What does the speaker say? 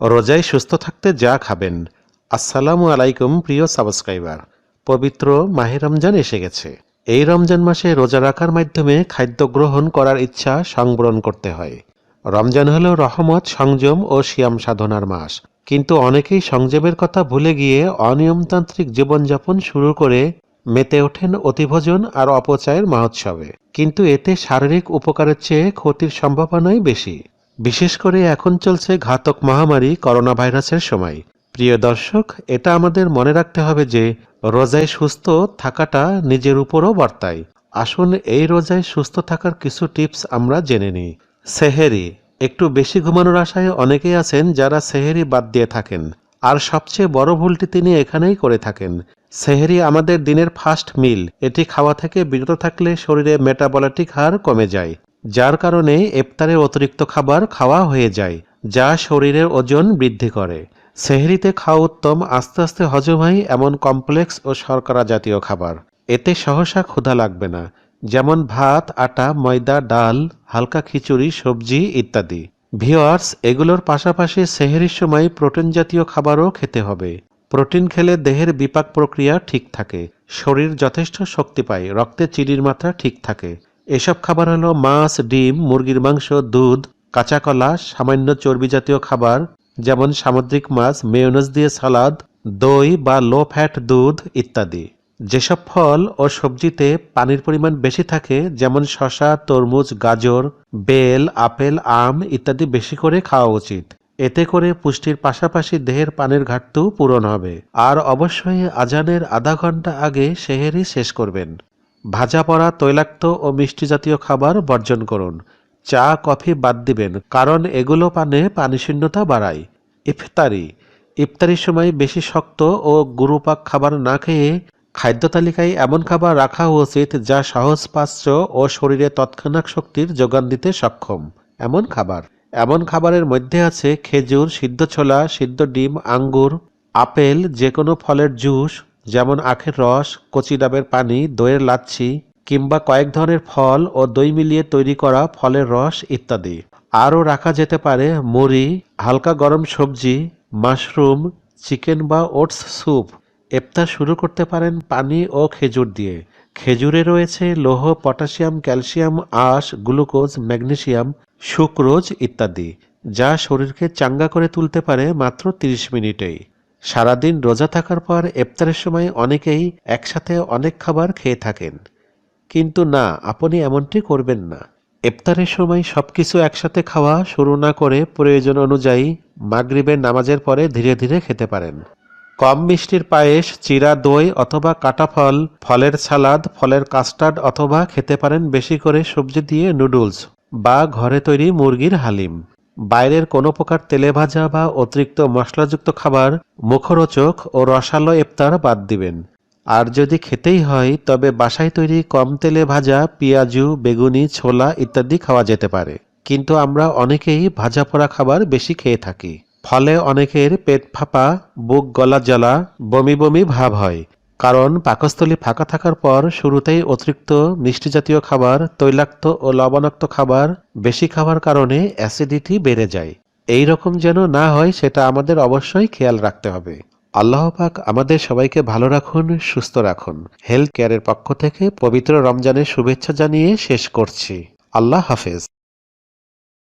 রোজায় সুস্থ থাকতে যা খাবেন। আসসালামু আলাইকুম, প্রিয় সাবস্ক্রাইবার। পবিত্র মাহে রমজান এসে গেছে। এই রমজান মাসে রোজা রাখার মাধ্যমে খাদ্য গ্রহণ করার ইচ্ছা সংবরণ করতে হয়। রমজান হল রহমত, সংযম ও সিয়াম সাধনার মাস। কিন্তু অনেকেই সংযমের কথা ভুলে গিয়ে অনিয়মতান্ত্রিক জীবনযাপন শুরু করে মেতে ওঠেন অতিভোজন আর অপচয়ের মহোৎসবে। কিন্তু এতে শারীরিক উপকারের চেয়ে ক্ষতির সম্ভাবনাই বেশি। বিশেষ করে এখন চলছে ঘাতক মহামারী করোনা ভাইরাসের সময়। প্রিয় দর্শক, এটা আমাদের মনে রাখতে হবে যে, রোজায় সুস্থ থাকাটা নিজের উপরও বর্তায়। আসুন এই রোজায় সুস্থ থাকার কিছু টিপস আমরা জেনে নিই। সেহেরি, একটু বেশি ঘুমানোর আশায় অনেকেই আছেন যারা সেহেরি বাদ দিয়ে থাকেন। আর সবচেয়ে বড় ভুলটি তিনি এখানেই করে থাকেন। সেহেরি আমাদের দিনের ফার্স্ট মিল, এটি খাওয়া থেকে বিরত থাকলে শরীরে মেটাবলিক হার কমে যায়। যার কারণে ইফতারে অতিরিক্ত খাবার খাওয়া হয়ে যায়, যা শরীরের ওজন বৃদ্ধি করে। সেহরিতে খাওয়া উত্তম, আস্তে আস্তে হজম হয় এমন কমপ্লেক্স ও শর্করা জাতীয় খাবার। এতে সহসা ক্ষুধা লাগবে না, যেমন ভাত, আটা, ময়দা, ডাল, হালকা খিচুড়ি, সবজি ইত্যাদি। ভিওয়ার্স এগুলোর পাশাপাশি সেহেরির সময় প্রোটিন জাতীয় খাবারও খেতে হবে। প্রোটিন খেলে দেহের বিপাক প্রক্রিয়া ঠিক থাকে, শরীর যথেষ্ট শক্তি পায়, রক্তে চিনির মাত্রা ঠিক থাকে। এসব খাবার হলো মাছ, ডিম, মুরগির মাংস, দুধ, কাঁচা কলা, সামান্য চর্বি জাতীয় খাবার, যেমন সামুদ্রিক মাছ, মেয়নেজ দিয়ে সালাদ, দই বা লো ফ্যাট দুধ ইত্যাদি। যেসব ফল ও সবজিতে পানির পরিমাণ বেশি থাকে, যেমন শশা তরমুজ, গাজর, বেল, আপেল, আম ইত্যাদি বেশি করে খাওয়া উচিত। এতে করে পুষ্টির পাশাপাশি দেহের পানির ঘাটতিও পূরণ হবে। আর অবশ্যই আজানের আধা ঘণ্টা আগে সেহেরি শেষ করবেন। ভাজা পড়া তৈলাক্ত ও মিষ্টি জাতীয় খাবার বর্জন করুন। চা, কফি বাদ দিবেন, কারণ এগুলো পানে পানিশূন্যতা বাড়ায়। ইফতারি। ইফতারির সময় বেশি শক্ত ও গুরুপাক খাবার না খেয়ে খাদ্য তালিকায় এমন খাবার রাখা উচিত যা সহজ পাচ্য ও শরীরে তৎক্ষণাৎ শক্তির যোগান দিতে সক্ষম। এমন খাবার। এমন খাবারের মধ্যে আছে খেজুর, সিদ্ধ ছোলা, সিদ্ধ ডিম, আঙ্গুর, আপেল যে কোনো ফলের জুস যেমন আখের রস, কচি ডাবের পানি, দইয়ের লাচ্ছি, কিংবা কয়েক ধরনের ফল ও দই মিলিয়ে তৈরি করা ফলের রস ইত্যাদি। আরও রাখা যেতে পারে মুড়ি, হালকা গরম সবজি, মাশরুম, চিকেন বা ওটস স্যুপ। ইফতার শুরু করতে পারেন পানি ও খেজুর দিয়ে। খেজুরে রয়েছে লৌহ, পটাশিয়াম, ক্যালসিয়াম, আঁশ, গ্লুকোজ ম্যাগনেশিয়াম সুক্রোজ ইত্যাদি, যা শরীরকে চাঙ্গা করে তুলতে পারে মাত্র 30 মিনিটেই। সারাদিন রোজা থাকার পর ইফতারের সময় অনেকেই একসাথে অনেক খাবার খেয়ে থাকেন। কিন্তু না, আপনি এমনটি করবেন না। এফতারের সময় সব কিছু একসাথে খাওয়া শুরু না করে প্রয়োজন অনুযায়ী মাগরিবের নামাজের পরে ধীরে ধীরে খেতে পারেন। কম মিষ্টির পায়েস, চিরা দই অথবা কাটা ফল, ফলের সালাদ, ফলের কাস্টার্ড অথবা খেতে পারেন বেশি করে সবজি দিয়ে নুডলস বা ঘরে তৈরি মুরগির হালিম। বাইরের কোনো প্রকার তেলে ভাজা বা অতিরিক্ত মশলাযুক্ত খাবার, মুখরোচক ও রসালো ইফতার বাদ দিবেন। আর যদি খেতেই হয়, তবে বাসায় তৈরি কম তেলে ভাজা পেঁয়াজু, বেগুনি, ছোলা ইত্যাদি খাওয়া যেতে পারে। কিন্তু আমরা অনেকেই ভাজা পোড়া খাবার বেশি খেয়ে থাকি। ফলে অনেকের পেট ফাঁপা, বুক গলা জ্বালা, বমি বমি ভাব হয়। কারণ পাকস্থলী ফাঁকা থাকার পর শুরুতেই অতিরিক্ত মিষ্টি জাতীয় খাবার, তৈলাক্ত ও লবণাক্ত খাবার, বেশি খাওয়ার কারণে অ্যাসিডিটি বেড়ে যায়। এই রকম যেন না হয়, সেটা আমাদের অবশ্যই খেয়াল রাখতে হবে। আল্লাহ পাক আমাদের সবাইকে ভালো রাখুন, সুস্থ রাখুন। হেলথ কেয়ারের পক্ষ থেকে পবিত্র রমজানের শুভেচ্ছা জানিয়ে শেষ করছি। আল্লাহ হাফেজ।